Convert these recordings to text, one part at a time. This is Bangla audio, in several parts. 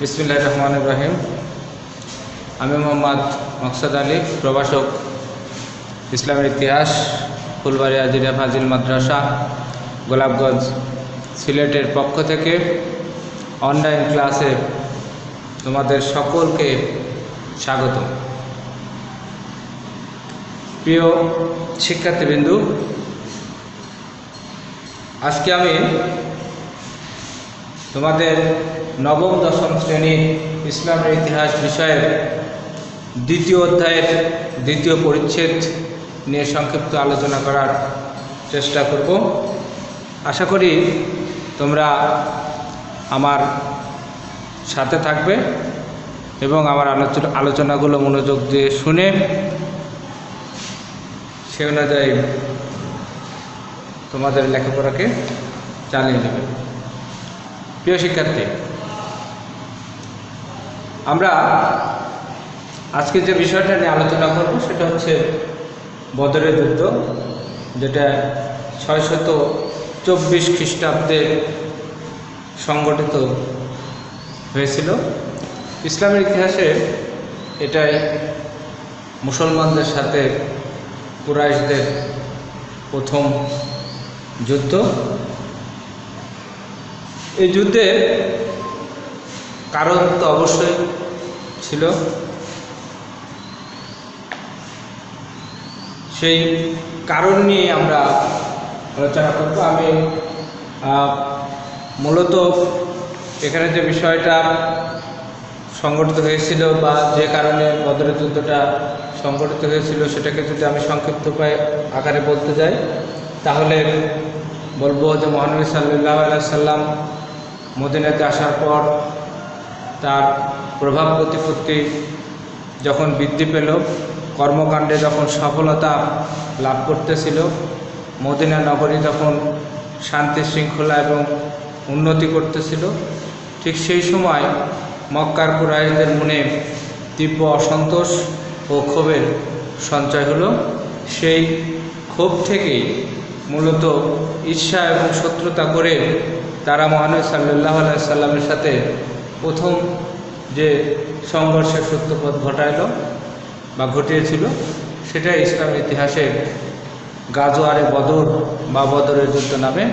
বিসমিল্লাহ রহমান ইব্রাহিম আমি মোহাম্মদ মকসদ আলী, প্রভাষক ইসলামের ইতিহাস ফুলবাড়ি আজিরা ফাজিল মাদ্রাসা, গোলাপগঞ্জ সিলেটের পক্ষ থেকে অনলাইন ক্লাসে তোমাদের সকলকে স্বাগত। প্রিয় শিক্ষার্থীবৃন্দু, আজকে আমি তোমাদের নবম, দশম শ্রেণির ইসলামের ইতিহাস বিষয়ের দ্বিতীয় অধ্যায়ের দ্বিতীয় পরিচ্ছেদ নিয়ে সংক্ষিপ্ত আলোচনা করার চেষ্টা করব। আশা করি তোমরা আমার সাথে থাকবে এবং আমার আলোচনা আলোচনাগুলো মনোযোগ দিয়ে শুনে সে অনুযায়ী তোমাদের লেখাপড়াকে চালিয়ে নেবে। প্রিয় শিক্ষার্থী আমরা আজকে যে বিষয়টা নিয়ে আলোচনা করব, সেটা হচ্ছে বদরের যুদ্ধ, যেটা ছয়শত চব্বিশ খ্রিস্টাব্দে সংগঠিত হয়েছিল। ইসলামের ইতিহাসে এটাই মুসলমানদের সাথে কুরাইশদের প্রথম যুদ্ধ। এই যুদ্ধের কারণ তো অবশ্যই ছিল। সেই কারণ নিয়ে আমরা আলোচনা করব। আমি মূলত এখানে যে বিষয়টা সংগঠিত হয়েছিল বা যে কারণে বদরের যুদ্ধটা সংগঠিত হয়েছিল সেটাকে যদি আমি সংক্ষিপ্ত উপায়, আকারে বলতে যাই, তাহলে বলব যে মহানবী সাল্লাহ সাল্লাম মদিনাতে আসার পর তার প্রভাব প্রতিপত্তি যখন বৃদ্ধি পেল, কর্মকাণ্ডে যখন সফলতা লাভ করতেছিল, মদিনা নগরী যখন শান্তি শৃঙ্খলা এবং উন্নতি করতেছিল। ঠিক সেই সময় মক্কার কুরাইদের মনে তীব্র অসন্তোষ ও ক্ষোভের সঞ্চয় হলো। সেই ক্ষোভ থেকেই মূলত ঈর্ষা এবং শত্রুতা করে তারা মহানবী সাল্লাহ সাল্লামের সাথে প্রথম যে সংঘর্ষের সত্যপথ ঘটাইল বা ঘটিয়েছিল, সেটা ইসলামের ইতিহাসে গাজোয়ারে বদর বা বদরের যুদ্ধ নামে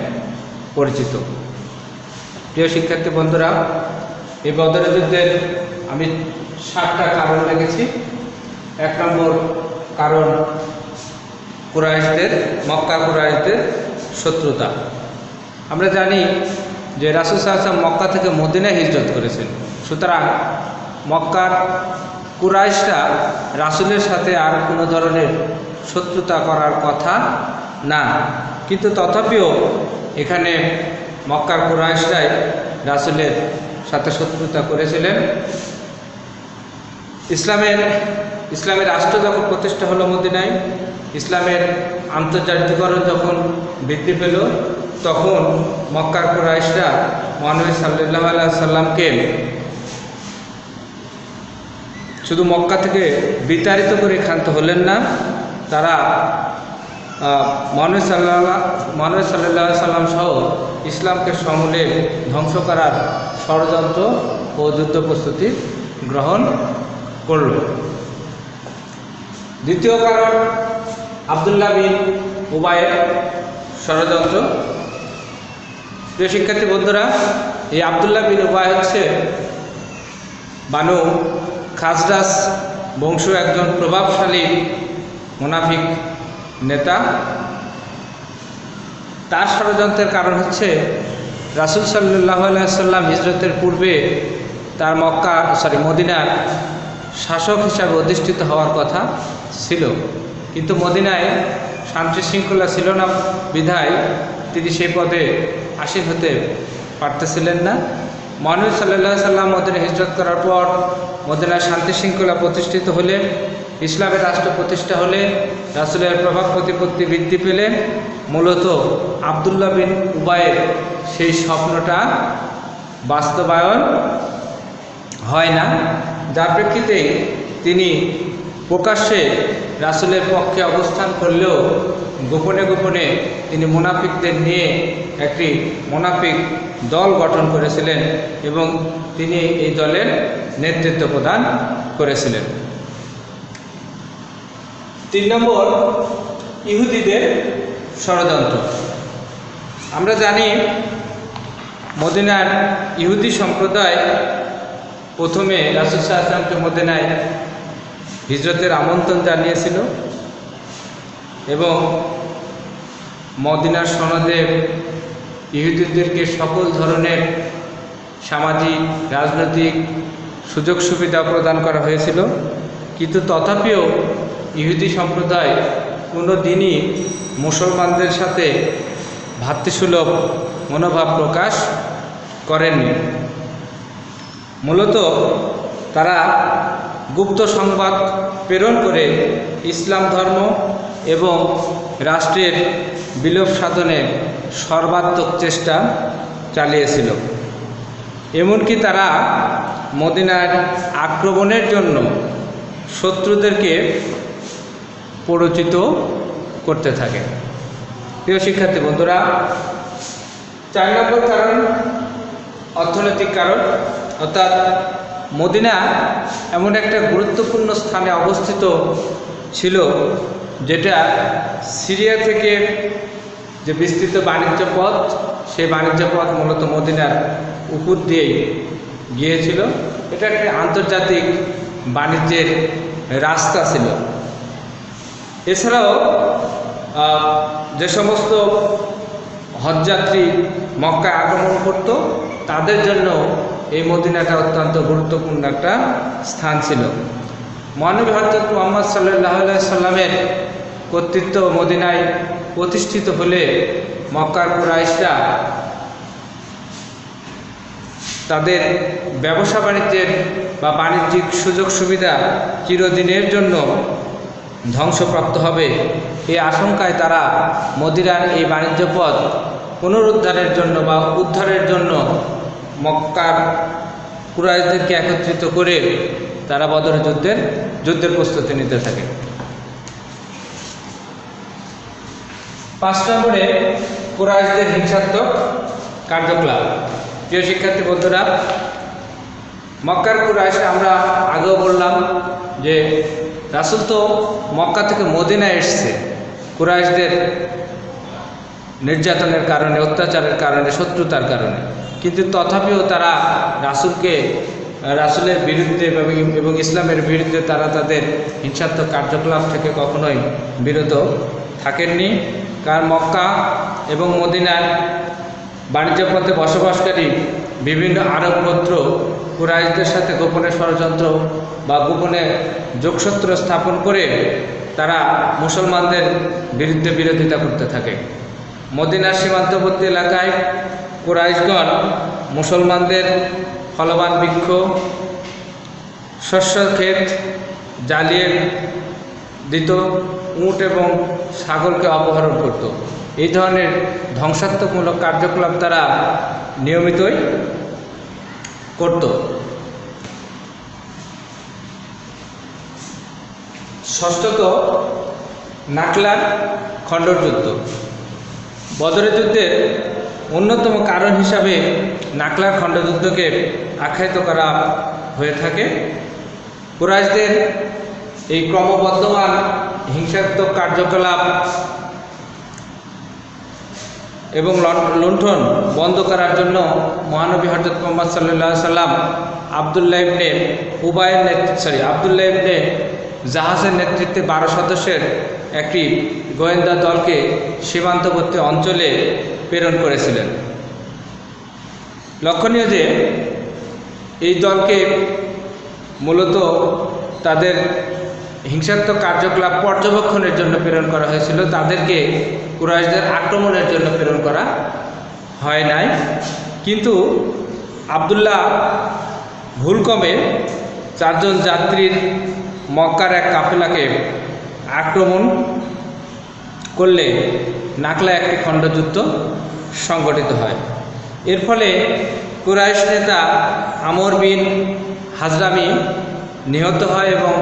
পরিচিত। প্রিয় শিক্ষার্থী বন্ধুরা, এই বদরের যুদ্ধের আমি সাতটা কারণ লেগেছি এক নম্বর কারণ কুরাইশদের, মক্কা কুরাইশদের শত্রুতা। আমরা জানি যে রাসুল সাহসাম মক্কা থেকে মদিনায় হিজরত করেছেন। সুতরাং মক্কার কুরাইশরা রাসুলের সাথে আর কোনো ধরনের শত্রুতা করার কথা না। কিন্তু তথাপিও এখানে মক্কার কুরাইশরাই রাসুলের সাথে শত্রুতা করেছিলেন। ইসলামের ইসলামের রাষ্ট্র যখন প্রতিষ্ঠা হলো মদিনায়, ইসলামের আন্তর্জাতিকরণ যখন বৃদ্ধি পেল তখন মক্কার কুরাইশরা মহানবী সাল্লাহ আল্লাহ সাল্লামকে শুধু মক্কা থেকে বিতাড়িত করে ক্ষান্ত হলেন না, তারা মহানবী সাল্লাহ মহানবী সাল্লাহ সাল্লাম সহ ইসলামকে সমূলে ধ্বংস করার ষড়যন্ত্র ও যুদ্ধ প্রস্তুতি গ্রহণ করল। দ্বিতীয় কারণ আবদুল্লাহ বিন উবায়ের ষড়যন্ত্র। প্রিয় শিক্ষার্থী বন্ধুরা, এই আবদুল্লাহ বিন উবায় হচ্ছে বানু খাজরাস বংশ একজন প্রভাবশালী মুনাফিক নেতা। তার ষড়যন্ত্রের কারণ হচ্ছে রাসুল সাল্লাহ সাল্লাম হিজরতের পূর্বে তার মক্কা, সরি, মদিনার শাসক হিসাবে অধিষ্ঠিত হওয়ার কথা ছিল। কিন্তু মদিনায় শান্তি শৃঙ্খলা ছিল না। বিধায় তিনি সেই পদে আসীন হতে পারতেছিলেন না। মহানবী সাল্লাহ সাল্লাম মদিনা হিজরত করার পর মদিনায় শান্তি শৃঙ্খলা প্রতিষ্ঠিত হলে ইসলামের রাষ্ট্র প্রতিষ্ঠা হলে রাসুলের প্রভাব প্রতিপত্তি বৃদ্ধি পেলে মূলত আবদুল্লাহ বিন উবায়ের সেই স্বপ্নটা বাস্তবায়ন হয় না। যার প্রেক্ষিতে তিনি প্রকাশ্যে রাসুলের পক্ষে অবস্থান করলেও গোপনে গোপনে তিনি মুনাফিকদের নিয়ে একটি মুনাফিক দল গঠন করেছিলেন এবং তিনি এই দলের নেতৃত্ব প্রদান করেছিলেন। তিন নম্বর, ইহুদিদের ষড়যন্ত্র। আমরা জানি মদিনার ইহুদি সম্প্রদায় প্রথমে রাসুল সাহসামকে মদিনায় হিজরতের আমন্ত্রণ জানিয়েছিল এবং মদিনার সনদে ইহুদিদেরকে সকল ধরনের সামাজিক, রাজনৈতিক সুযোগ সুবিধা প্রদান করা হয়েছিল। কিন্তু তথাপিও ইহুদি সম্প্রদায় কোনো দিনই মুসলমানদের সাথে ভাতৃসুলভ মনোভাব প্রকাশ করেননি। মূলত তারা গুপ্ত সংবাদ প্রেরণ করে ইসলাম ধর্ম এবং রাষ্ট্রের বিলোপ সাধনে সর্বাত্মক চেষ্টা চালিয়েছিল। এমনকি তারা মদিনার আক্রমণের জন্য শত্রুদেরকে পরিচিত করতে থাকে। প্রিয় শিক্ষার্থী বন্ধুরা, চার নম্বর কারণ, অর্থনৈতিক কারণ, অর্থাৎ মদিনা এমন একটা গুরুত্বপূর্ণ স্থানে অবস্থিত ছিল যেটা সিরিয়া থেকে যে বিস্তৃত বাণিজ্য পথ, সেই বাণিজ্য পথ মূলত মদিনার উপর দিয়েই গিয়েছিল। এটা একটি আন্তর্জাতিক বাণিজ্যের রাস্তা ছিল। এছাড়াও যে সমস্ত হজযাত্রী মক্কায় আগমন করত, তাদের জন্য এই মদিনাটা অত্যন্ত গুরুত্বপূর্ণ একটা স্থান ছিল। মহানবী হজরত মোহাম্মদ সাল্লাহ সাল্লামের কর্তৃত্ব মদিনায় প্রতিষ্ঠিত হলে মক্কার কুরাইশরা তাদের ব্যবসা বাণিজ্যের বা বাণিজ্যিক সুযোগ সুবিধা চিরদিনের জন্য ধ্বংসপ্রাপ্ত হবে। এই আশঙ্কায় তারা মদিরার এই বাণিজ্য পথ পুনরুদ্ধারের জন্য বা উদ্ধারের জন্য মক্কার কুরাইশদেরকে একত্রিত করে তারা বদর যুদ্ধের যুদ্ধের প্রস্তুতি নিতে থাকে। পাঁচ নম্বরে কুরাইশদের হিংসাত্মক কার্যকলাপ। প্রিয় শিক্ষার্থী বন্ধুরা, মক্কার কুরাইশ আমরা আগেও বললাম যে রাসুল তো মক্কা থেকে মদিনায় এসছে। কুরাইশদের নির্যাতনের কারণে, অত্যাচারের কারণে, শত্রুতার কারণে। কিন্তু তথাপিও তারা রাসুলকে, রাসুলের বিরুদ্ধে এবং ইসলামের বিরুদ্ধে তারা তাদের হিংসাত্মক কার্যকলাপ থেকে কখনোই বিরত থাকেননি। কারণ মক্কা এবং মদিনার বাণিজ্য পথে বসবাসকারী বিভিন্ন আরব গোত্র কুরাইশদের সাথে গোপনে ষড়যন্ত্র বা গোপনে যোগসূত্র স্থাপন করে তারা মুসলমানদের বিরুদ্ধে বিরোধিতা করতে থাকে। মদিনার সীমান্তবর্তী এলাকায় কুরাইশগণ মুসলমানদের ফলবান বৃক্ষ শস্য ক্ষেত জ্বালিয়ে দিত, উট এবং ছাগলকে অপহরণ করত। এই ধরনের ধ্বংসাত্মকমূলক কার্যকলাপ তারা নিয়মিতই করত। ষষ্ঠত নাকলার খণ্ডযুদ্ধ। বদরের যুদ্ধের অন্যতম কারণ হিসাবে নাকলার খণ্ডযুদ্ধকে আখ্যায়িত করা হয়ে থাকে। কুরাইশদের এই ক্রমবর্ধমান হিংসাত্মক কার্যকলাপ এবং লুণ্ঠন বন্ধ করার জন্য মহানবী হজরত মোহাম্মদ সাল্লাহ সাল্লাম আবদুল্লাহ ইবনে উবায়ের নেতৃত্ব সরি আবদুল্লাহ ইবনে জাহাজের নেতৃত্বে বারো সদস্যের একটি গোয়েন্দা দলকে সীমান্তবর্তী অঞ্চলে প্রেরণ করেছিলেন। লক্ষণীয় যে, এই দলকে মূলত তাদের হিংসাত্মক কার্যকলাপ পর্যবেক্ষণের জন্য প্রেরণ করা হয়েছিল। তাদেরকে কুরাইশদের আক্রমণের জন্য প্রেরণ করা হয় নাই। কিন্তু আবদুল্লাহ ভুলকমে চারজন যাত্রীর মক্কার এক কাফেলাকে আক্রমণ করলে নাকলা একটি খণ্ডযুদ্ধ সংগঠিত হয়। এর ফলে কুরাইশ নেতা আমর বিন হাজরামি নিহত হয় এবং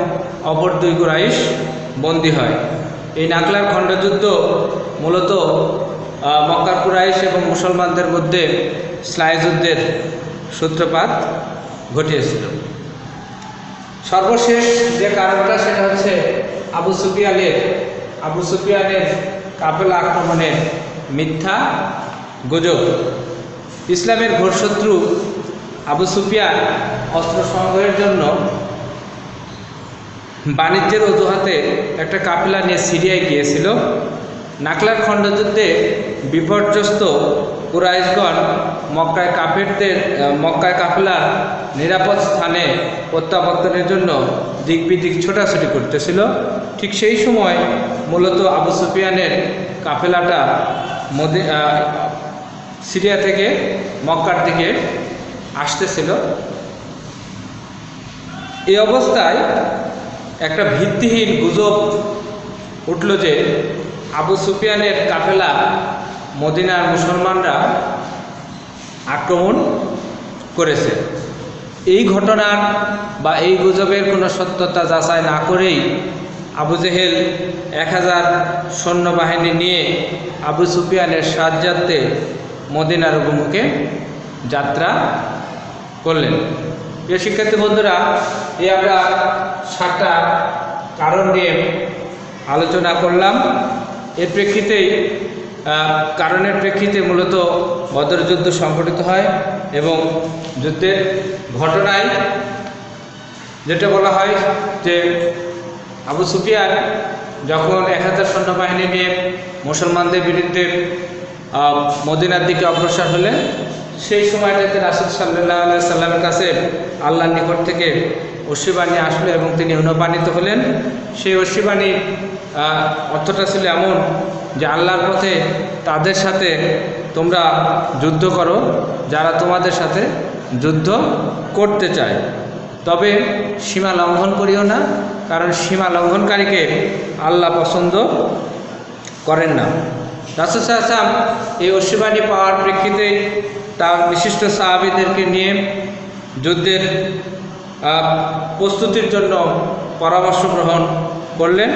অপর দুই কুরাইশ বন্দী হয়। এই নাকলার খণ্ডযুদ্ধ মূলত মক্কার কুরাইশ এবং মুসলমানদের মধ্যে স্লাই যুদ্ধের সূত্রপাত ঘটিয়েছিল। সর্বশেষ যে কারণটা সেটা হচ্ছে আবু সুফিয়ানের আবু সুফিয়ানের কাপেলা আক্রমণের মিথ্যা গুজব। ইসলামের ঘোরশত্রু আবু সুফিয়ান অস্ত্র সংগ্রহের জন্য বাণিজ্যের অজুহাতে একটা কাফেলা নিয়ে সিরিয়ায় গিয়েছিল। নাকলার খণ্ডযুদ্ধে বিপর্যস্ত কুরাইশগণ মক্কায় কাফেরদের মক্কায় কাফেলার নিরাপদ স্থানে প্রত্যাবর্তনের জন্য দিক বিদিক ছোটাছুটি করতেছিল। ঠিক সেই সময় মূলত আবু সুফিয়ানের কাফেলাটা মদি সিরিয়া থেকে মক্কার দিকে আসতেছিল। এই অবস্থায় একটা ভিত্তিহীন গুজব উঠল যে আবু সুফিয়ানের কাফেলা মদিনার মুসলমানরা আক্রমণ করেছে। এই ঘটনার বা এই গুজবের কোনো সত্যতা যাচাই না করেই আবু জেহেল এক হাজার সৈন্যবাহিনী নিয়ে আবু সুফিয়ানের সাহায্যার্থে মদিনার অভিমুখে যাত্রা করলেন। প্রিয় শিক্ষার্থী বন্ধুরা, এই আমরা সাতটা কারণ নিয়ে আলোচনা করলাম। এর প্রেক্ষিতেই কারণের প্রেক্ষিতে মূলত বদর যুদ্ধ সংঘটিত হয় এবং যুদ্ধের ঘটনায় যেটা বলা হয় যে আবু সুফিয়ান যখন এক হাজার সৈন্যবাহিনী নিয়ে মুসলমানদের বিরুদ্ধে মদিনার দিকে অগ্রসর হলেন, সেই সময়টাতে রাসুল সাল্লাহ সাল্লামের কাছে আল্লাহর নিকট থেকে অশ্বিবাণী আসলো এবং তিনি অনুপ্রাণিত হলেন। সেই অশ্বিবাণীর অর্থটা ছিল এমন যে আল্লাহর পথে তাদের সাথে তোমরা যুদ্ধ করো, যারা তোমাদের সাথে যুদ্ধ করতে চায়। তবে সীমা লঙ্ঘন করিও না, কারণ সীমা লঙ্ঘনকারীকে আল্লাহ পছন্দ করেন না। রাসুল সাহসাম এই অশ্বিবাণী পাওয়ার প্রেক্ষিতে তার বিশিষ্ট সাহাবিদেরকে নিয়ে যুদ্ধের প্রস্তুতির জন্য পরামর্শ গ্রহণ করলেন।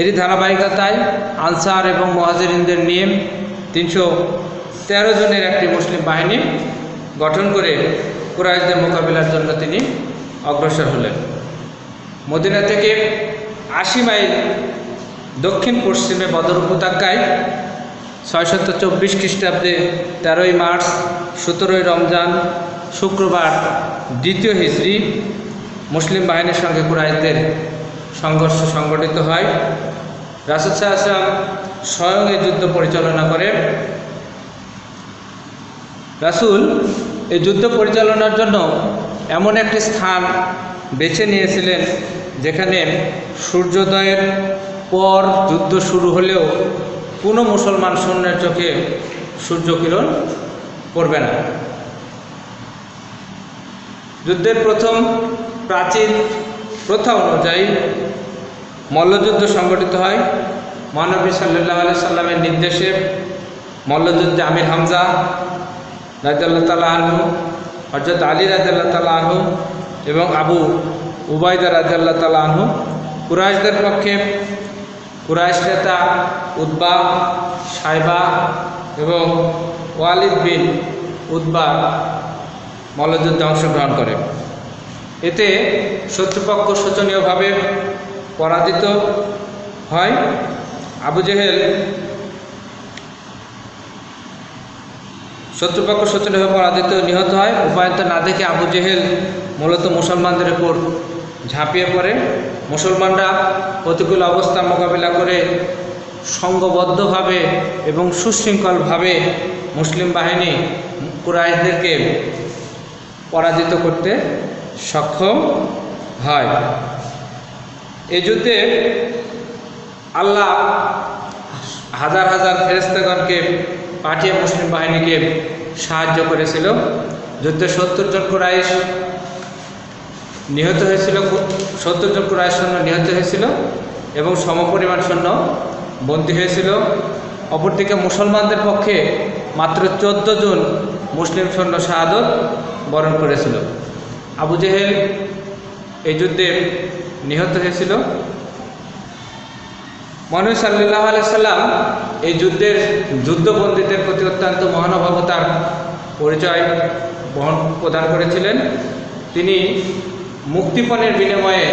এরই ধারাবাহিকতায় আনসার এবং মহাজরিনদের নিয়ে তিনশো তেরো জনের একটি মুসলিম বাহিনী গঠন করে কুরাইশদের মোকাবিলার জন্য তিনি অগ্রসর হলেন। মদিনা থেকে আশি মাইল দক্ষিণ পশ্চিমে বদর উপত্যকায় ছয়শত চব্বিশ খ্রিস্টাব্দে তেরোই মার্চ, সতেরোই রমজান, শুক্রবার দ্বিতীয় হিজড়ি মুসলিম বাহিনীর সঙ্গে কুরাইশদের সংঘর্ষ সংগঠিত হয়। রাসুল সাহসাম স্বয়ং এই যুদ্ধ পরিচালনা করে রাসুল এই যুদ্ধ পরিচালনার জন্য এমন একটি স্থান বেছে নিয়েছিলেন যেখানে সূর্যোদয়ের পর যুদ্ধ শুরু হলেও কোনো মুসলমান সৈন্যের চোখে সূর্যকিরণ পড়বে না। যুদ্ধের প্রথম প্রাচীন প্রথা অনুযায়ী মল্লযুদ্ধ সংগঠিত হয়। মহানবী সাল্লাহ আলি সাল্লামের নির্দেশে মল্লযুদ্ধে আমির হামজা রাজাল্লাহ তালা আনহু হজরত আলী রাজাল্লাহ তালা আনহু এবং আবু উবায়দা রাজাল্লাহ তালা আনহু, কুরাইশদের পক্ষে কুরাইশ নেতা উদ্বা সাইবা এবং ওয়ালিদ বিন উদ্বা মল্লযুদ্ধে অংশগ্রহণ করে। এতে শত্রুপক্ষ শোচনীয়ভাবে পরাজিত হয়। আবু জেহেল শত্রুপক্ষ শত্রুভাবে পরাজিত নিহত হয়। উপায়ন্ত না দেখে আবু জেহেল মূলত মুসলমানদের উপর ঝাঁপিয়ে পড়ে। মুসলমানরা প্রতিকূল অবস্থা মোকাবিলা করে সংঘবদ্ধভাবে এবং সুশৃঙ্খলভাবে মুসলিম বাহিনী কুরাইশদেরকে পরাজিত করতে সক্ষম হয়। এই যুদ্ধে আল্লাহ হাজার হাজার ফেরেস্তাগণকে পাঠিয়ে মুসলিম বাহিনীকে সাহায্য করেছিল। যুদ্ধে সত্তর জন কুরাইশ নিহত হয়েছিল। সত্তর জন কুরাইশ সৈন্য নিহত হয়েছিল এবং সমপরিমাণ সৈন্য বন্দী হয়েছিল। অপরদিকে মুসলমানদের পক্ষে মাত্র চোদ্দ জন মুসলিম সৈন্য শাহাদত বরণ করেছিল। আবু জেহেল এই যুদ্ধে নিহত হয়েছিল। মহানবী সাল্লাহ আলাইসাল্লাম এই যুদ্ধের যুদ্ধবন্দীদের প্রতি অত্যন্ত মহানুভবতার পরিচয় বহন প্রদান করেছিলেন। তিনি মুক্তিপণের বিনিময়ে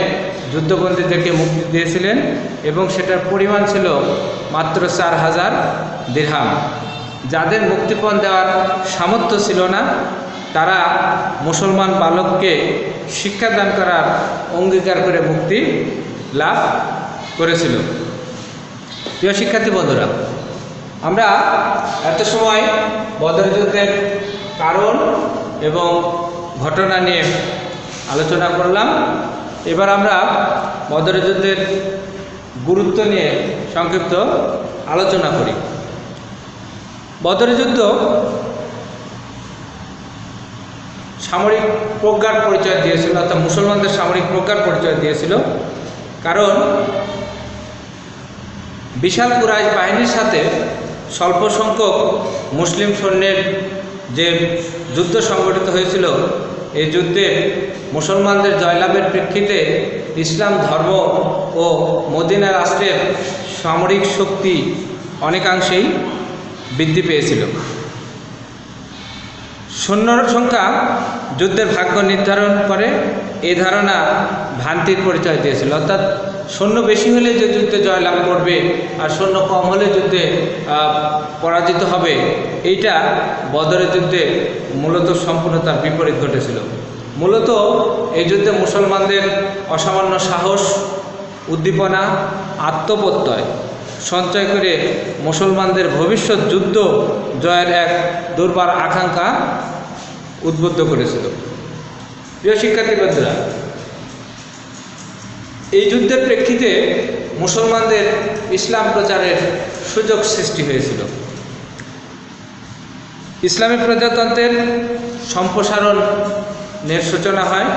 যুদ্ধবন্দীদেরকে মুক্তি দিয়েছিলেন এবং সেটার পরিমাণ ছিল মাত্র চার হাজার দিরহাম। যাদের মুক্তিপণ দেওয়ার সামর্থ্য ছিল না, তারা মুসলমান বালককে শিক্ষাদান করার অঙ্গীকার করে মুক্তি লাভ করেছিল। প্রিয় শিক্ষার্থী বন্ধুরা, আমরা এত সময় বদর যুদ্ধের কারণ এবং ঘটনা নিয়ে আলোচনা করলাম। এবার আমরা বদর যুদ্ধের গুরুত্ব নিয়ে সংক্ষিপ্ত আলোচনা করি। বদর যুদ্ধ সামরিক প্রজ্ঞার পরিচয় দিয়েছিল, অর্থাৎ মুসলমানদের সামরিক প্রজ্ঞার পরিচয় দিয়েছিল। কারণ বিশাল কুরাইশ বাহিনীর সাথে স্বল্প সংখ্যক মুসলিম সৈন্যের যে যুদ্ধ সংগঠিত হয়েছিল, এই যুদ্ধে মুসলমানদের জয়লাভের প্রেক্ষিতে ইসলাম ধর্ম ও মদিনা রাষ্ট্রের সামরিক শক্তি অনেকাংশেই বৃদ্ধি পেয়েছিল। সৈন্যর সংখ্যা যুদ্ধের ভাগ্য নির্ধারণ করে এই ধারণা ভ্রান্তির পরিচয় দিয়েছিল। অর্থাৎ সৈন্য বেশি হলে যে যুদ্ধে জয়লাভ করবে আর সৈন্য কম হলে যুদ্ধে পরাজিত হবে, এইটা বদরের যুদ্ধে মূলত সম্পূর্ণ তার বিপরীত ঘটেছিল। মূলত এই যুদ্ধে মুসলমানদের অসামান্য সাহস, উদ্দীপনা, আত্মপ্রত্যয়, সঞ্চয় করে মুসলমানদের ভবিষ্যৎ যুদ্ধ জয়ের এক দুর্বার আকাঙ্ক্ষা উদ্বুদ্ধ করেছিল। প্রিয় শিক্ষার্থী বন্ধুরা এই যুদ্ধের প্রেক্ষিতে মুসলমানদের ইসলাম প্রচারের সুযোগ সৃষ্টি হয়েছিল। ইসলামী প্রজাতন্ত্রের সম্প্রসারণের সূচনা হয়।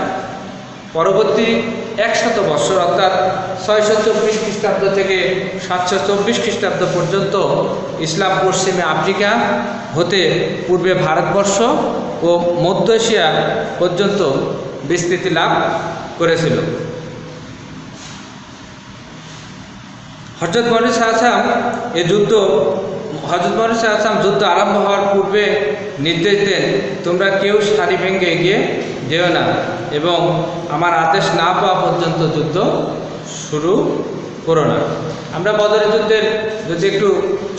পরবর্তী একশত বৎসর অর্থাৎ ছয়শো চব্বিশ খ্রিস্টাব্দ থেকে সাতশো চব্বিশ খ্রিস্টাব্দ পর্যন্ত ইসলাম পশ্চিমে আফ্রিকা হতে পূর্বে ভারতবর্ষ ও মধ্য এশিয়া পর্যন্ত বিস্তৃতি লাভ করেছিল। হজরত মনিস আসাম এ যুদ্ধ, হজরত মনিস আসাম যুদ্ধ আরম্ভ হওয়ার পূর্বে নির্দেশ দেন, তোমরা কেউ সারি ভেঙে এগিয়ে যেও না এবং আমার আদেশ না পাওয়া পর্যন্ত যুদ্ধ শুরু করো না। আমরা বদরের যুদ্ধের যদি একটু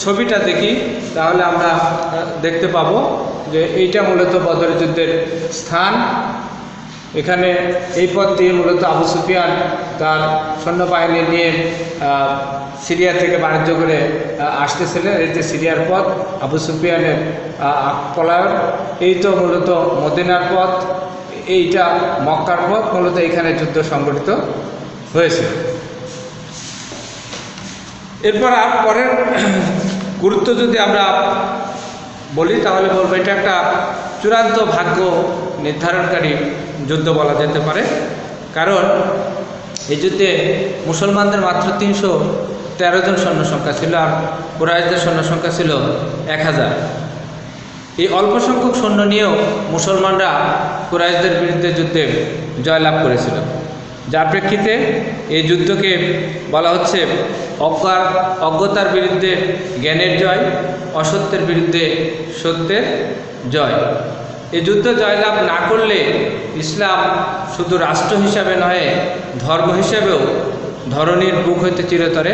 ছবিটা দেখি, তাহলে আমরা দেখতে পাবো যে এইটা মূলত বদরের যুদ্ধের স্থান। এখানে এই পথ দিয়ে মূলত আবু সুফিয়ান তার সৈন্যবাহিনী নিয়ে সিরিয়া থেকে বাণিজ্য করে আসতেছিলেন। এই যে সিরিয়ার পথ, আবু সুফিয়ানের পলায়ন, এই তো মূলত মদিনার পথ, এইটা মক্কার পথ, মূলত এখানে যুদ্ধ সংগঠিত হয়েছে। এরপর আর পরের গুরুত্ব যদি আমরা বলি, তাহলে বলব এটা একটা চূড়ান্ত ভাগ্য নির্ধারণকারী যুদ্ধ বলা যেতে পারে। কারণ এই যুদ্ধে মুসলমানদের মাত্র তিনশো তেরো জন সৈন্য সংখ্যা ছিল আর কুরাইশদের সৈন্য সংখ্যা ছিল এক হাজার। এই অল্প সংখ্যক সৈন্য নিয়েও মুসলমানরা কুরাইশদের বিরুদ্ধে যুদ্ধে জয়লাভ করেছিল। যার প্রেক্ষিতে এই যুদ্ধকে বলা হচ্ছে অজ্ঞার, অজ্ঞতার বিরুদ্ধে জ্ঞানের জয়, অসত্যের বিরুদ্ধে সত্যের জয়। এই যুদ্ধ জয়লাভ না করলে ইসলাম শুধু রাষ্ট্র হিসাবে নয় ধর্ম হিসাবেও ধরনীর বুক হইতে চিরতরে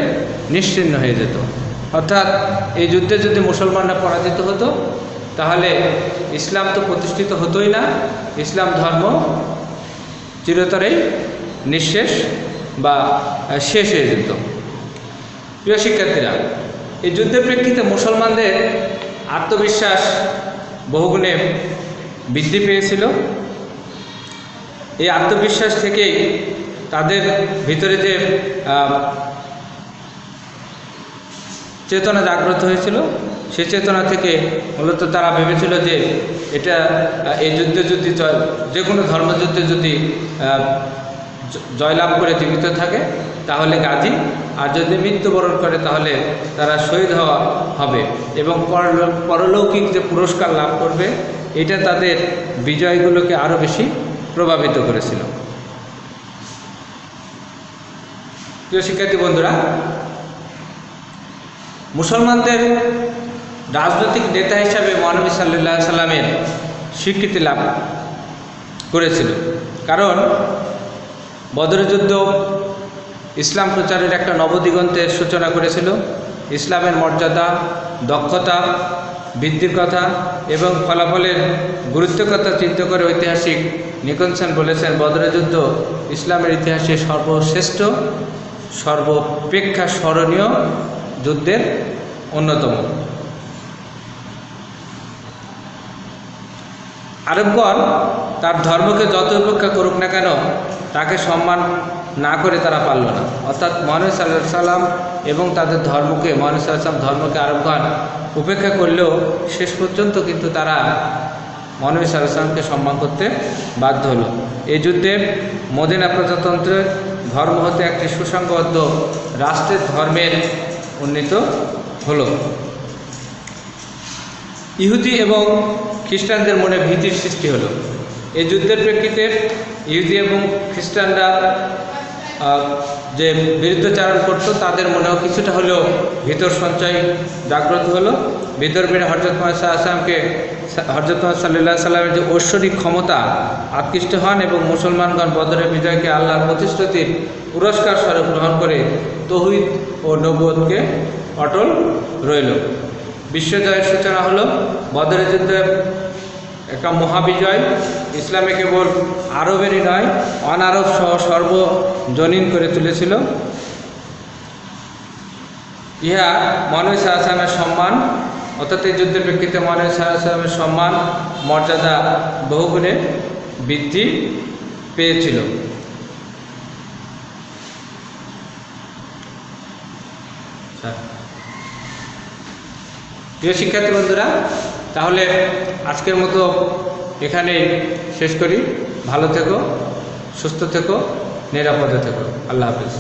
নিশ্চিন্ন হয়ে যেত। অর্থাৎ এই যুদ্ধে যদি মুসলমানরা পরাজিত হতো, তাহলে ইসলাম তো প্রতিষ্ঠিত হতোই না। ইসলাম ধর্ম চিরতরেই নিঃশেষ বা শেষ হয়ে যেত। প্রিয় শিক্ষার্থীরা, এই যুদ্ধের প্রেক্ষিতে মুসলমানদের আত্মবিশ্বাস বহুগুণে বৃদ্ধি পেয়েছিল। এই আত্মবিশ্বাস থেকেই তাদের ভিতরে যে চেতনা জাগ্রত হয়েছিল, সে চেতনা থেকে মূলত তারা ভেবেছিল যে এটা এই যুদ্ধে যদি যে কোনো ধর্মযুদ্ধে যদি জয়লাভ করে জীবিত থাকে, তাহলে গাজী, আর যদি মৃত্যুবরণ করে, তাহলে তারা শহীদ হওয়া হবে এবং পরলৌকিক যে পুরস্কার লাভ করবে, এটা তাদের বিজয়গুলোকে আরও বেশি প্রভাবিত করেছিল। প্রিয় শিক্ষার্থী বন্ধুরা, মুসলমানদের রাজনৈতিক নেতা হিসাবে মহানবী সাল্লাহ সাল্লামের স্বীকৃতি লাভ করেছিল। কারণ বদর যুদ্ধ ইসলাম প্রচারের একটা নবদিগন্তের সূচনা করেছিল। ইসলামের মর্যাদা, দক্ষতা, বৃদ্ধির কথা এবং ফলাফলের গুরুত্বের কথা চিন্তা করে ঐতিহাসিক নিকনসেন বলেছেন বদরের যুদ্ধ ইসলামের ইতিহাসে সর্বশ্রেষ্ঠ সর্বপেক্ষা স্মরণীয় যুদ্ধের অন্যতম। আরবগণ তার ধর্মকে যত উপেক্ষা করুক না কেন, তাকে সম্মান না করে তারা পারল না। অর্থাৎ মহানবী সাল্লাহ সাল্লাম এবং তাদের ধর্মকে, মহানবী সাল্লাহ ধর্মকে আরবগণ উপেক্ষা করলেও শেষ পর্যন্ত কিন্তু তারা মহানবী সাল্লাহ সাল্লামকে সম্মান করতে বাধ্য হলো। এই যুদ্ধে মদিনা প্রজাতন্ত্রের ধর্ম হতে একটি সুসংবদ্ধ রাষ্ট্রের ধর্মের উন্নীত হলো। ইহুদি এবং খ্রিস্টানদের মনে ভীতির সৃষ্টি হলো। এই যুদ্ধের প্রেক্ষিতে ইহুদি এবং খ্রিস্টানরা যে বিরুদ্ধচারণ করতো, তাদের মনেও কিছুটা হলেও ভিতর সঞ্চয় জাগ্রত হলো। বিদর্ভের হরজত মহাসা আসামকে মোহাম্মদ সাল্লাহ সাল্লামের যে ঐশ্বরিক ক্ষমতা আকৃষ্ট হন এবং মুসলমানগণ বদরের বিজয়কে আল্লাহর প্রতিশ্রুতির পুরস্কার স্বরূপ গ্রহণ করে তহিদ ও নবুয়তকে অটল রইল। বিশ্বজয়ের সূচনা হলো বদরের যুদ্ধে একটা মহাবিজয়, ইসলামে কেবল আরবেরই নয়, অনারব সহ সর্বজনীন করে তুলেছিল। ইহা মহানবী সাহায্যামের সম্মান অর্থাৎ এই যুদ্ধের প্রেক্ষিতে মহানবী সাহায্যামের সম্মান, মর্যাদা বহুগুণে বৃদ্ধি পেয়েছিল। প্রিয় শিক্ষার্থী বন্ধুরা, তাহলে আজকের মতো এখানেই শেষ করি। ভালো থেকো, সুস্থ থেকো, নিরাপদে থেকো। আল্লাহ হাফিজ।